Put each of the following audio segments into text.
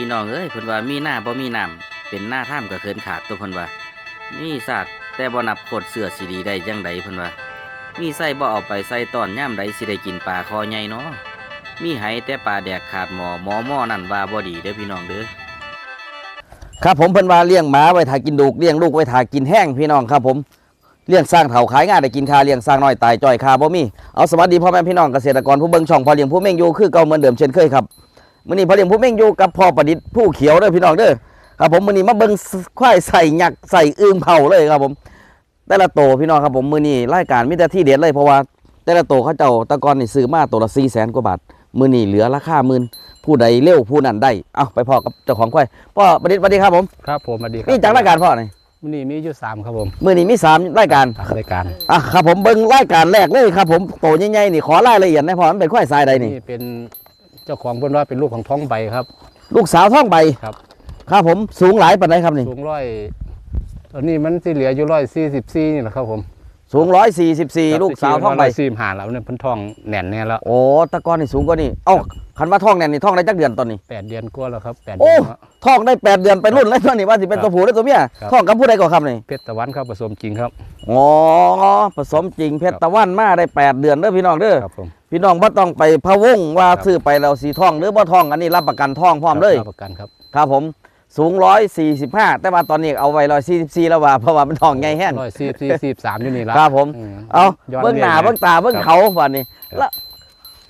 พี่น้องเอ้ยเพิ่นว่ามีหน้าบ่มีน้ำเป็นหน้าถ้ำก็เคินขาดตัวเพิ่นว่า มีซากแต่บ่นับโคตรเสือสิดีได้จังใดเพิ่นว่า มีไส้บ่เอาไปใส่ตอนย่ามใดสิได้กินปลาคอใหญ่เนาะมีไหแต่ปลาแดกขาดหมอหมอหม้อนั่นว่าบ่ดีเด้อพี่น้องเด้อครับผมเพิ่นว่าเลี้ยงหมาไว้ถ่ายกินดูกเลี้ยงลูกไว้ถ่ายกินแห้งพี่น้องครับผมเลี้ยงสร้างเถาขายงายได้กินคาเลี้ยงสร้างน้อยตายจ่อยคาบ่มีเอาสวัสดีพ่อแม่พี่น้องเกษตรกรผู้เบิ่งช่องพอเลี้ยงผู้เม่งอยู่คือเก่าเหมือนเดิมเช่นเคยครับ มื้อนี้พ่อเลี้ยงผู้เม่งอยู่กับพ่อประดิษฐ์ผู้เขียวเด้อพี่น้องเด้อครับผมมื้อนี้มาเบิ่งควายใส่หยักใส่อึ่งเผาเลยครับผม แต่ละโตพี่น้องครับผมมื้อนี้รายการมีแต่ที่เด็ดเลยเพราะว่าแต่ละโตเขาเจ้าแตะกอนนี่ซื้อมาตัวละ400,000กว่าบาทมื้อนี้เหลือราคาหมื่นผู้ใดเร็วผู้นั้นได้เอาไปพ่อกับเจ้าของควายพ่อประดิษฐ์สวัสดีครับผมครับผมสวัสดีครับนี่จากรายการพ่อหน่อยวันนี้มีอยู่สามครับผมมือนี้มีสามรายการตามรายการอะครับผมเบิ้งรายการแรกเลยครับผมโตใหญ่ๆนี่ขอรายละเอียดหนะพ่อมันเป็นควายทรายใดนี่นี่เป็น เจ้าของเพิ่นว่าเป็นลูกของท้องใบครับ ลูกสาวท้องใบครับ ครับผมสูงหลายปานใดครับนี่สูงร้อยตอนนี้มันสิเหลืออยู่ร้อยสี่สิบสี่นี่แหละครับผม สูงร้อยสี่สิบสี่ลูกสาวท้องใบสี่หาแล้วเนี่ยเพิ่นท้องแน่นแน่แล้วโอ้ตะกอนนี่สูงกว่านี่เอ้าคันว่าท้องเนี่ยนี่ท้องได้จักเดือนตอนนี้แปดเดือนกว่าแล้วครับแปดโอ้เดือนแล้วท้องได้แปดเดือนไปรุ่นแล้วตอนนี้ว่าสิเป็นครับตัวผู้หรือตัวเมียครับท้องกับผู้ใดก่อนครับนี่เพชรตะวันครับผสมจริงครับอ๋อผสมจริงเพชรตะวันมาได้แปดเดือนเด้อพี่น้องเด้อครับผมพี่น้องบ่ต้องไปพะวงว่าครับซื้อไปแล้วสีท้องหรือบ่ท้องอันนี้รับประกันท้องพร้อมเลยรับประกันครับครับผม สูง145แต่ว่าตอนนี้เอาไว้144แล้วว่าเพราะว่ามันท้องใหญ่แห้งร้อยสี่สี่สิบสามอยู่นี่ละครับผมมเอาย้นเบื้องหน้ารื่ยๆเบื้องตาเบื้องครับเขาวันนี้ครับแล้ว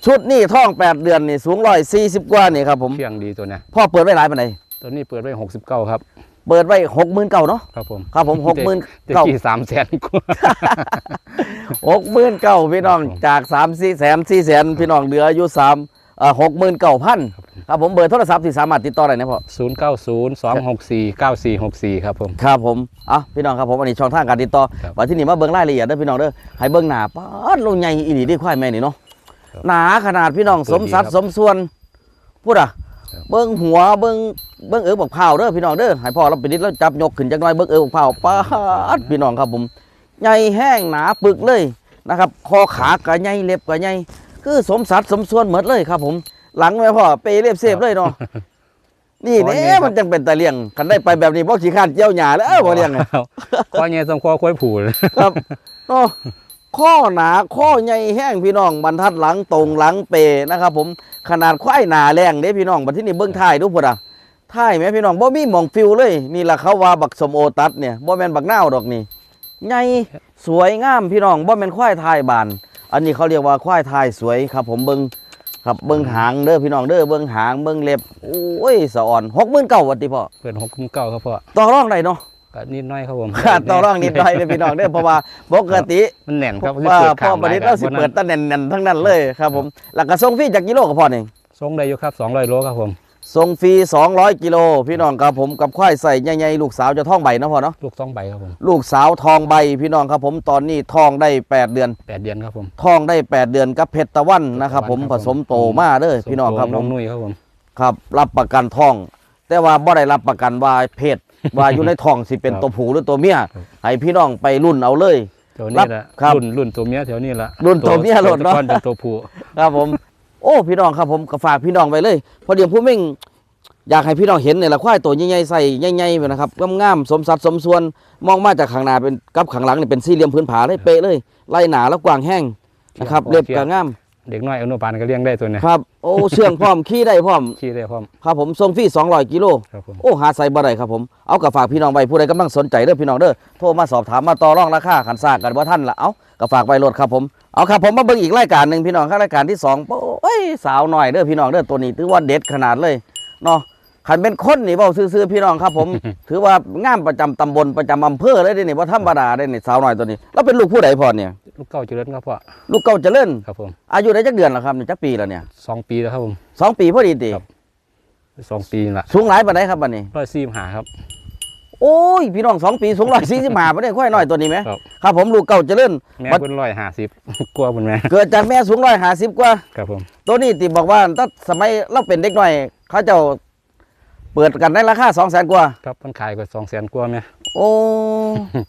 ชุดนี่ท้อง8เดือนนี่สูง140กว่านี่ครับผมเชื่องดีตัวเนี้ยพ่อเปิดไว้หลายปานใดตัวนี้เปิดไว้หกสิบเก้าครับเปิดไว้60,000เก่าเนาะครับผมครับผม60,000ตะเก่ากี้สามแสนกว่า60,000เก่าพี่น้องครับผมจาก3 4แสน4แสนพี่น้องเหลืออยู่3เอ่อ69,000 ครับผมเบอร์โทรศัพท์ที่สามารถติดต่อได้นะพ่อศูนย์เก้าศูนย์สองหกสี่เก้าสี่หกสี่ครับผม ครับผมอะพี่น้องครับผมอันนี้ช่องทางการติดต่อครับว่าที่นี่มาเบิ่งรายละเอียดเด้อพี่น้องเด้อให้เบิ่งหน้าป้าดลงใหญ่อีหลีได้ควายแม่นี่เนาะครับหนาขนาดพี่น้องตัวสมสัดดีครับสมส่วนพูดอะครับเบิ่งหัวเบิ่งเบิ่งเอิบบักเผาวเด้อพี่น้องเด้อให้พ่อเราไปนิดแล้วจับยกขึ้นจักหน่อยเบิ่งเอิบบักเผาวป้าดพี่น้องครับผมใหญ่แห้งหนาปึกเลยนะครับคอขาก็ใหญ่เล็บก็ใหญ่คือสมสัดสมส่วนหมดเลยครับผม หลังแม่พ่อเปเรียบเสียบเลยเนาะนี่ขอเนี่เนี่ยครับมันจังเป็นตาเลี้ยงกันได้ไปแบบนี้บ่ขี้ข้านเจียวหญ้าแล้วเออบ่เลี้ยงไงข้อเงี้ยสมข้อค่อยผูดครับเนาะข้อหนาข้อใหญ่แห้งพี่น้องบรรทัดหลังตรงหลังเปนะครับ ผมขนาดควายหนาแรงเด้พี่น้องบัดที่นี่เบิ้งท้ายดูพุ่นอะท้ายแม่พี่น้องบ่มีหมองฟิวเลยนี่ล่ะเขาว่าบักสมโอตัดเนี่ยบ่แม่นบักนาวดอกนี่ใหญ่สวยงามพี่น้องบ่แม่นควายทายบาน อันนี้เขาเรียกว่าควายทายสวยครับ ผมเบิ้ง ครับเบิ้งหางเด้อพี่น้องเด้อเบิ้งหางเบิ้งเล็บโอ้ยสะอ่อน69,000วัดติพ่อเปิดหกคุ้มเก้าครับพ่อต่อรองได้เนาะก็นิดหน้อยครับผมขาดต่อรองนิดหน่อยเลยพี่น้องเด้อเพราะว่าปกติมันแน่นครับว่าเปิดพ่อประดิษฐ์เราสิเปิดตั้งแน่นๆทั้งนั้นเลยครับผมหลักกระส่งฟรีจากกิโลกับพ่อนี่ทรงได้อยู่ครับสองร้อยโลครับผม ส่งฟรี 200 กิโล พี่น้องครับผมกับควายใส่ใหญ่ๆลูกสาวจะท้องใบเนาะพ่อเนาะลูกสองใบครับผมลูกสาวทองใบพี่น้องครับผมตอนนี้ทองได้ 8 เดือน แปดเดือนครับผมทองได้ 8 เดือนกับเพชรตะวันนะครับผมผสมโตมาเด้อพี่น้องครับน้ผองมนุ่ยครับผมครับ รับประกันทอง แต่ว่าบ่ได้รับประกันว่าเพศว่าอยู่ในท้องสิเป็นตัวผู้หรือตัวเมียให้พี่น้องไปรุ่นเอาเลย แถวนี้แหละครับรุ่นรุ่นตัวเมียแถวนี้ละรุ่นตัวเมียโลดเนาะก่อนเป็นตัวผู้ ครับผม โอ้พี่น้องครับผมก็ฝากพี่น้องไปเลยเพอเดี๋ยวผู้เม่งอยากให้พี่น้องเห็นเนี่ยละควายตัวใหญ่ๆใส่ใหญ่ๆไปนะครับงามๆสมสัดสมส่วนมองมาจากข้างหน้าเป็นกับข้างหลังนี่เป็นสี่เหลี่ยมพื้นผาเลยเป๊ะเลยไล่หนาแล้วกว้างแห้งนะครับเล็บก็งามเด็กน้อยอนุบาลก็เลี้ยงได้ตัวเนี้ยครับโอ้เชื่องพร้อมขี้ได้พร้อมขี่ได้พร้อมครับผมส่งฟรี200กิโลครับผมโอ้หาใส่บ่ได้ครับผมเอากับฝากพี่น้องไว้ผู้ใดกำลังสนใจเด้อพี่น้องเด้อโทรมาสอบถามมาต่อรองราคาขันซากกันว่าท่านละเอากับฝากไว้รถครับผม เอาครับผมมาเบิ่งอีกรายการหนึ่งพี่น้องครับรายการที่สองโอ้ยสาวหน่อยเด้อพี่น้องเด้อตัวนี้ถือว่าเด็ดขนาดเลยเนาะขันเป็นคนนี่เบาซื่อๆพี่น้องครับ ผม ถือว่างามประจำตำบลประจำอำเภอเลยเด้นี่ว่าธรรมดาได้นี่สาวหน่อยตัวนี้ แล้วเป็นลูกผู้ใดพอเนี่ยลูกเก้าเจริญครับพ่อลูกเก่าเจริญครับผมอายุได้จักเดือนแล้วครับนี่จักปีแล้วเนี่ยสองปีแล้วครับผมสองปีพอดีติครับสองปีนี่ละสูงหลายปานใดครับบัดนี้ร้อยสี่หาครับ โอ้ยพี่น้องสองปีสูงร้อยสี่สิบห้าปานใดค่อยน้อยตัวนี้ไหมครับ ครับผมลูกเก่าเจริญแม่บัดเพิ่นร้อยห้าสิบ กลัวเพิ่นแม่เกิดจากแม่สูงร้อยห้าสิบกว่า ครับผม ตัวนี้ติบอกว่าถ้าสมัยเราเป็นเด็กน้อย เขาเจะเปิดกันในราคาสองแสนกว่า ครับเพิ่นขายก็สองแสนกว่าแม่โอ้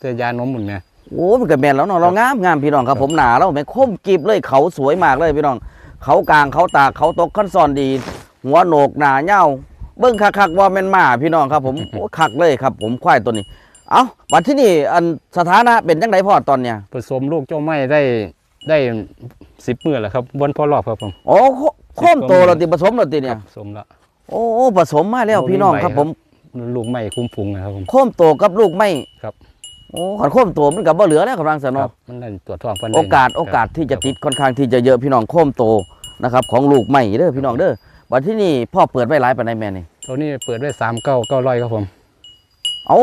แต่ยานมหมุนแม่โหมันก็แม่นแล้วเนาะเรางามงามพี่น้องครับผมหนาแล้วแม่งคมกริบเลยเขาสวยมากเลยพี่น้องเขากลางเขาตากเขาตกขั้นซอนดี หัวโหนกหนาเง่า เบิ้งคักๆว่าแม่นมาพี่น้องครับผมโอ้คักเลยครับ ผมควายตัวนี้ เอ้าวันที่นี่อันสถานะเป็นจังไดพ่อตอนเนี้ยผสมลูกเจ้าไม่ได้ได้สิบมือแล้วครับบนพ่อรอบครับผมโอ้โคโค้มโตเราติผสมเราติเนี่ยครับผสมแล้วโอ้ผสมมาแล้วพี่น้องครับผมลูกไม่คุ้มพุงนะครับผมโค้มโตกับลูกไม่ครับโอ้ขันโค้มโตมันกับบ่เหลือแล้วกำลังสนคอรับมันได้ตรวจท้องเพิ่นได้โอกาสโอกาสที่จะติดค่อนข้างที่จะเยอะพี่น้องโค้มโตนะครับของลูกไม่เด้อพี่น้องเด้อ วันที่นี่พ่อเปิดไว้หลายปานใดแม่นี่ ตัวนี้เปิดไว้สามเก้าเก้าร้อยครับผม เอา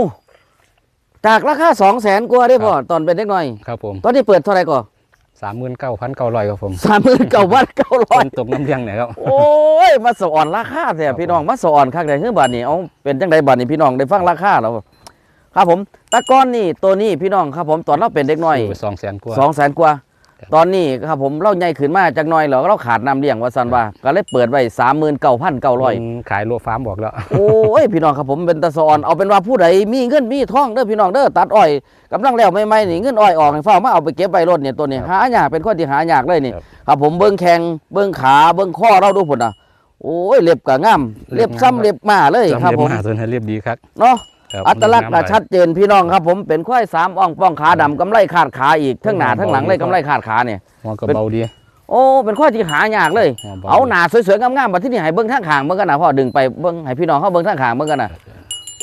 จากราคาสองแสนกว่าได้อพ่อตอนเป็นเด็กน้อย ครับผมตอนนี้เปิดเท่าไหร่ก่อนสามหมื่นเก้าพันเก้าร้อยครับผมสามหมื่นเก้าพันเก้าร้อยเป็นตกน้ำเลี้ยงเนี่ยครับ โอ้ยมาสอนราคาแท้พี่น้องมาสอนคักได้คือบาทนี่เอาเป็นจังไดบาทนี่พี่น้องได้ฟังราคาแล้วครับผมตะก้อนนี่ตัวนี้พี่น้องครับผมตอนเราเป็นเด็กน้อยสองแสนกว่าสองแสนกว่าครับ ตอนนี้ครับผมเราใหญ่ขึ้นมาจากหน้อยแล้วเราขาดน้ำเลี้ยงว่าสันว่า ก็เลยเปิดไว้สามหมื่นเก้าพันเก้าร้อยมันขายโลฟาร์มบอกแล้ว โอ้ยพี่น้องครับผมเป็นตะสอนเอาเป็นว่าผู้ใดมีเงินมีทองเด้อพี่น้องเด้อตัดอ้อยกำลังแล้วไม่ไม่นี่เงินอ้อยออกให้เฝ้ามาเอาไปเก็บไว้รถเนี่ยตัวนี้ครับหายากเป็นข้อที่หายากเลยนี่ครับครับผมเบิ้งแข้งเบิ้งขาเบิ้งข้อเราดูผลนะโอ้ยเล็บกะง่ามเล็เล็บบงามซ้ำเล็บมาเลยครับผมจำเรียบมาตัวนี้เรียบดีครับเนาะครับ อัตลักษณ์มันก็งามหลายชัดเจนพี่น้องครับ ผมเป็นควายสามอ่องป้องขาดำกำไลขาดขาอีกทั้งหน้าทั้งหลังเลยกำไลขาดขาเนี่ยหัวก็เป็นเบาดีโอ้เป็นควายที่หายากเลยหัวบเอาหน้าสวยๆงามๆมาที่นี่ให้เบิ้งทางขางเบิ้งกันนะพ่อดึงไปเบิ้งให้พี่น้องเขาเบิ้งทางขางเบิ้งกันนะ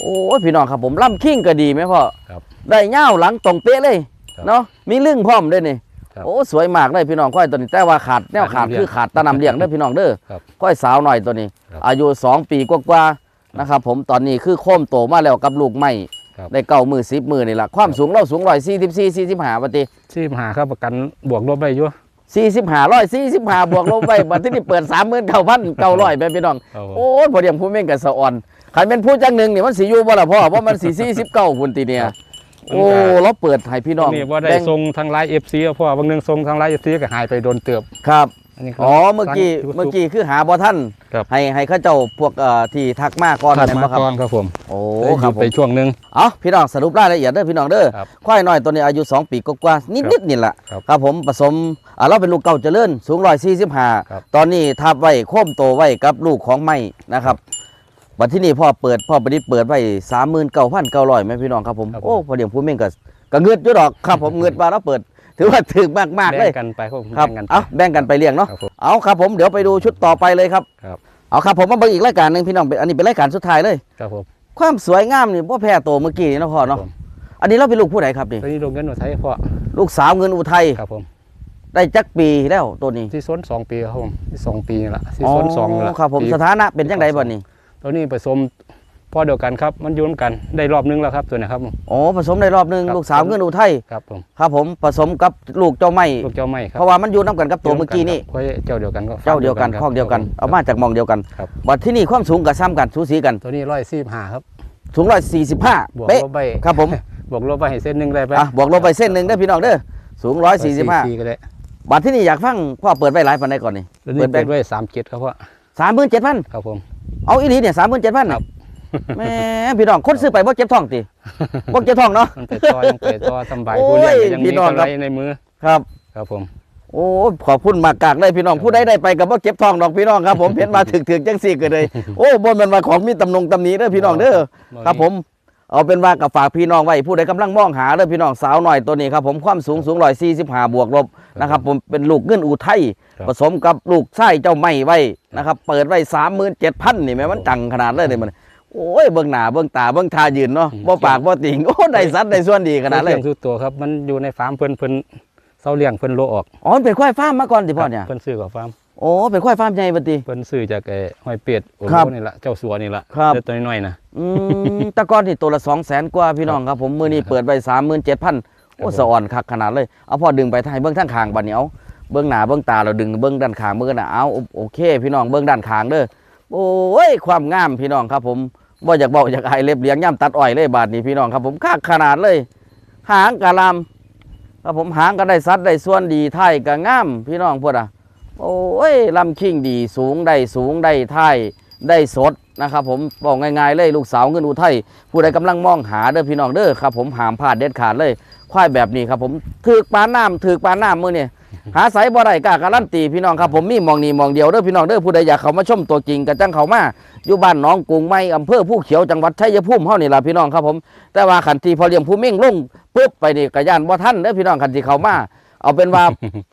โอ้ยพี่น้องครับผมล่ำคิงก็ดีไหมพ่อครับได้เง่าวหลังตรงเป๊ะเลยครับเนาะมีลึ่งพร้อมด้วยนี่ครับโอ้สวยมากเลยพี่น้องควายตัวนี้แต่ว่าขาดแนวขาดขาดน้ำเลี้ยงคือขาดตะนำเลี้ยงเด้อพี่น้องเด้อครับควายสาวหน่อยตัวนี้ครับอายุสองปีกว่าๆ นะครับผมตอนนี้คือโค้มโตมาแล้วกับลูกไม่ครับ ได้เก้ามือสิบมือนี่แหละความสูงเราสูงร้อยสี่สิบสี่สี่สิบห้าปฏิที่มหาครับประกันบวกลบได้อยู่ สี่สิบห้าร้อยสี่สิบห้าบวกลบไปบัดที่นี่เปิดสามหมื่นเก้าพันเก้าร้อยไปพี่น้อง ครับผม โอ้ยพอเดียงผู้เม่งกับสะอ่อนใครเป็นผู้จังหนึ่งนี่มันสีอยู่บ่ล่ะพ่อเพราะมันสีสี่สิบเก้าคุณตีเนี่ยครับโอ้เราเปิดให้พี่น้องนี่ว่าได้แบ่งทรงทางไลน์เอฟซีเพราะว่าบางหนึงทรงทางไลน์เอฟซีก็หายไปโดนเตือบครับ อันนี้คือ๋อเมื่อกี้ทาง YouTube เมื่อกี้คือหาบ่ท่านครับ ให้ให้เข้าเจ้าพวกเอ่อที่ทักมาก่อนถัดแม่นมาบ่ครับก่อนครับผมโอ้ได้หคยุรับดผไปมช่วงหนึง เอาพี่น้องสรุปรายละเอียดเด้อพี่น้องเด้อครับควายน้อยตัวนี้อายุ 2 ปีกว่าๆนิดๆนี่แหละครับครับผมผสมอ่าเราเป็นลูกเก่าเจริญสูงครับ 145 ตอนนี้ทับไว้โค้มโตไว้กับลูกของไม้นะครับวันที่นี่พ่อเปิดพ่อประดิษฐ์เปิดไว้39,900แม่พี่น้องครับผมครับผมโอ้พอเดียงผู้เม่งก็ก็เงือดอยู่ดอกครับผมเงือดมาแล้วเปิด ถือว่าถึกมากๆเลแบ่ยงกันไปครับผมครับแบ่งกันไปเอาแบ่งกันไปเลี้ยงเนาะครับผมเอาครับผมเดี๋ยวไปดูชุดต่อไปเลยครับครับเอาครับผมมาเบิ่งอีกรายการหนึ่งพี่น้องเป็นอันนี้เป็นรายการสุดท้ายเลยครับผมความสวยงามนี่พ่อแพ้โตเมื่อกี้นี่เนาะพ่อเนาะครับผมอันนี้เราเป็นลูกผู้ใดครับนี่ตัวนี้ลงเงินหนูไทยพ่อลูกสาวเงินอุทัยครับผมได้จักปีแล้วตัวนี้ที่ส้นสองปีครับผมที่สองปีนี่ละที่ส้นสองนี่ละครับผมปีสถานะเป็นจังไดบ่นี่ตัวนี้ผสม พ่อเดียวกันครับมันอยุ่นกันได้รอบนึงแล้วครับตัวเนี้ครับผมอ๋อผสมได้รอบหนึงครับ ลูกสาวเงินอุทัยครับผมครับผมผสมกับลูกเจ้าไม้ลูกเจ้าไม่ครับเพราะว่ามันอยู่น้ำกันกับตัวเมื่อกี้นี่ค่อยเจ้าเดียวกันก็เจ้าเดียวกันครับข้องเดียวกันครับเอามาจากหมองเดียวกันครับ บัดที่นี่ความสูงกับซ้ำกันสูสีกันตัวนี้ร้อยสี่ห้าครับสูงร้อยสี่สิบห้าบวกเป๊ะลบไปครับผมบวกลบไปให้เส้นหนึ่งได้ไปอะบวกลบไปเส้นหนึ่งได้อพี่น้องเด้อสูงร้อยสี่สิบห้าก็ได้บัดที่นี่อยากฟังพ่อเปิดไว้หลายปันใดก่อนนี่ตัวนี้เปิดไปเปิดไว้สามเจ็ดครับพ่อสามหมื่นเจ็ดพันครับผม เอาอีหลีเนี่ยสามหมื่นเจ็ดพันครับ แหม่พี่น้องคนซื้อไปบ่เจ็บท้องติบ่เจ็บท้องเนาะมันไปต่อยังไปต่อสำบายโอ้ยผู้เลี้ยงก็ยังพี่มีน้องกำครัไรบในมือครับ ครับผมโอ้ขอบคุณมากกากเลยพี่น้องผู้ใดได้ไปกับบ่เจ็บท้องดอกพี่น้องครับผมเห็นมาถึกถึกจังสี่ก็เลยโอ้บ่แม่นว่าของมีตำนงตำหนี้เด้อพี่น้องเด้อครับผมเอาเป็นว่ากับฝากพี่น้องไว้ผู้ใดกำลังมองหาเด้อพี่น้องสาวหน่อยตัวนี้ครับผมความสูงสูง145บวกลบนะครับผมเป็นลูกเงินอุทัยครับผสมกับลูกไส้เจ้าไม่ไว้นะครับเปิดไว้37,000นี่แม่มันจังขนาดเลยเนี่ยมัน โอ้ยเบิ่งหน้าเบิ่งตาเบิ่งทายืนเนาะบ่ปากบ่ติงโอ้ได้สัดได้ส่วนดีขนาดเลยเลี้ยงทุกตัวครับ มันอยู่ในฟาร์มเพิ่นเพิ่นเซาเลี้ยงเพิ่นโลออกอ๋อมันเป็นควายฟาร์มมาก่อนสิพ่อเนี่ยเพิ่นซื้อกับฟาร์มโอ้เป็นควายฟาร์มใหญ่ปติเพิ่นซื้อจากไอ้ห้อยเป็ดโอ้ครับโหนี่ละเจ้าสัวนี่ละครับเจ้าตัวน้อยๆนะอืมแตะก้อนนี่ตัวละสองแสนกว่าพี่น้องครับผมมือนี้เปิดไปสามหมื่นเจ็ดพันโอ้ครับผมสะอ่อนคักขนาดเลยเอาพอดึงไปทายเบื้องทั้งคางบัดเหนียวเบื้องหน้าเบื้องตาเราดึงเบื้องด้านคางเบื้องหน้าเอาโอเค พี่น้องเบื้องด้านคางเด้อโอ้ยความงามพี่น้องครับผม บ่อยากเบาอยากไอเล็บเลี้ยงย่ำตัดอ้อยเลยบาดนี้พี่น้องครับ ผมคักขนาดเลย หางกะลำครับผมหางก็ได้สัดได้ส่วนดีไทยก็งามพี่น้องพวดอะโอ้ยลำคิงดีสูงได้สูงได้ไทยได้สดนะครับผมบอกง่ายๆเลยลูกสาวเงินอุทัยผู้ใดกำลังมองหาเด้อพี่น้องเด้อครับผมหามพลาดเด็ดขาดเลยควายแบบนี้ครับผมถือปลาน้ำถือปลาน้ำมือเนี่ย หาสายบ่ได้กล้าการันตีพี่น้องครับผมมีหมองนี้หมองเดียวเด้อพี่น้องเด้อผู้ใดอยากเข้ามาชมตัวจริงก็จังเข้ามาอยู่บ้านหนองกรุงไม้อำเภอผู้เขียวจังหวัดชัยภูมิเฮานี่ล่ะพี่น้องครับผม แต่ว่าขันทีพอเลี้ยงผู้มิ่งลงปึ๊บไปนี่กระยานบ่ทันเด้อพี่น้องขันทีเข้ามาเอาเป็นว่า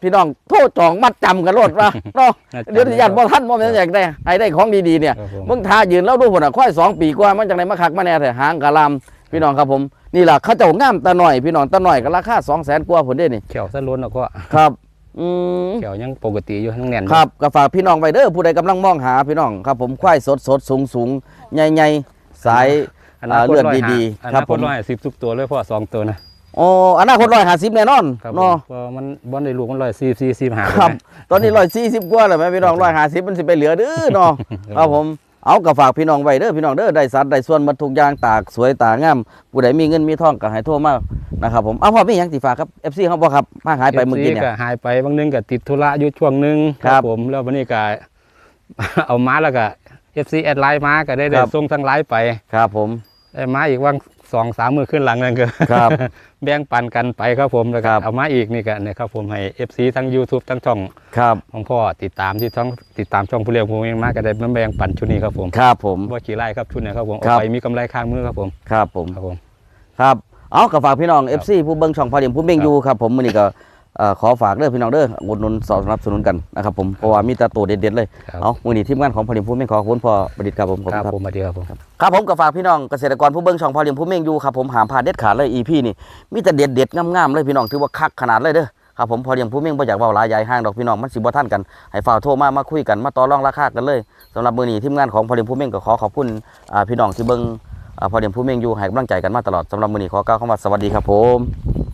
พี่น้องโทษจองมัดจำกันโลดว่าเนาะเดี๋ยวสิยานบ่ทันบ่แม่นอยากได้ให้ได้ของดีๆเนี่ยครับผมมึงทายืนแล้วดูพุ่นน่ะค่อยสองปีกว่ามันจังไดมาคักมาแน่แต่หางกะลำพี่น้องครับผมนี่ล่ะเขาเจ้างามตาหน่อยพี่น้องตาหน่อยก็ราคา200,000กว่าพุ่นเด้นี่เขียวสะล้นแล้วก็ครับ อืมเขียวยังปกติอยู่ทั้งแน่นอยู่ครับก็ฝากพี่น้องไว้เด้อผู้ใดกำลังมองหาพี่น้องครับ ผมควายสดสดสูงสูงใหญ่ใหญ่ๆสายอนาคตอ่าเลือดร้ยดีหาๆครับอนาผมตร้อยสิบทุกตัวเลยเพราะว่าสองตัวนะโอ้อนาคตร้อยห้าสิบแน่นอนครับผมเนาะเพราะมันบอลได้ลูกมันร้อยสี่สี่สี่หา ครับ ตอนนี้ร้อยสี่สิบกว่าแล้วไหมพี่น้องร้อยห้าสิบมันสิไปเหลือเด้อเนาะ ครับผม เอากับฝากพี่น้องไว้เด้อพี่น้องเด้อได้สัตว์ได้ส่วนหมาทุกอย่างตากสวยตางามผู้ใดมีเงินมีทองก็ให้โทรมานะครับผมเอาพ่อมีหยังสิฝากครับ FC เขาบ่ครับมาหายไปเมื่อกี้เนี่ยก็หายไปบางนึงก็ติดธุระอยู่ช่วงหนึงครับผมแล้ววันนี้ก็เอามาแล้วก็เอฟซีแอดไลน์มาก็ได้ได้ครับส่งทางไลน์ไปครับผมได้มาอีกว่าง สองสามมือขึ้นหลังนั่นก็ครับ แบ่งปันกันไปครับผมแล้วคก็รับเอามาอีกนี่ก็เนี่ยครับผมให้เอฟซีทั้ง YouTube ทั้งช่องครับของพ่อติดตามที่ช่องติดตามช่องผู้เลี้ยงผมเองมาก็ได้มาแบ่งปันชุดนี้ครับผมครับผมบ่ขี่ไล่ครับชุดเนี้ครับผมครัเอาบไปมีกำไรข้างมือครับผมครับผมครับผมครับเอากับฝากพี่น้องครับ FC ผู้เบิ่งช่องพอเดียมผู้เบ่งอยู่ครับผมมื้อนี้ก็เอ่อ ขอฝากเด้อพี่น้องเด้ออุดหนุนสนับสนุนกันนะครับผมเพราะว่ามีแต่ตัวเด็ดๆเลยครับเอามื้อนี้ทีมงานของพอเดียมผู้เบ่งขอขอบคุณพ่อประดิษฐ์ครับผมขอบคคุรับณครับผมมาดีครับผมครับผมกับฝากพี่น้องเกษตรกรผู้เบิ่งช่องพอเลี้ยงผู้เม่งอยู่ครับผมหามพลาดเด็ดขาดเลย EP นี่มีแต่เด็ดเด็ดๆงามๆเลยพี่น้องถือว่าคักขนาดเลยเด้อครับผมพอเลี้ยงผู้เม่งบ่อยากเว้าหลายยายห้างดอกพี่น้องมันสิบ่ทันกันให้ฝ่ากโทรมามาคุยกันมาต่อรองราคากันเลยสำหรับมื้อนี้ทีมงานของพอเลี้ยงผู้เม่งก็ขอขอบคุณอ่าพี่น้องที่เบิ่งอ่าพอเลี้ยงผู้เม่งอยู่ให้กำลังใจกันมาตลอดสำหรับมื้อนี้ขอกล่าวคำว่าสวัสดีครับผม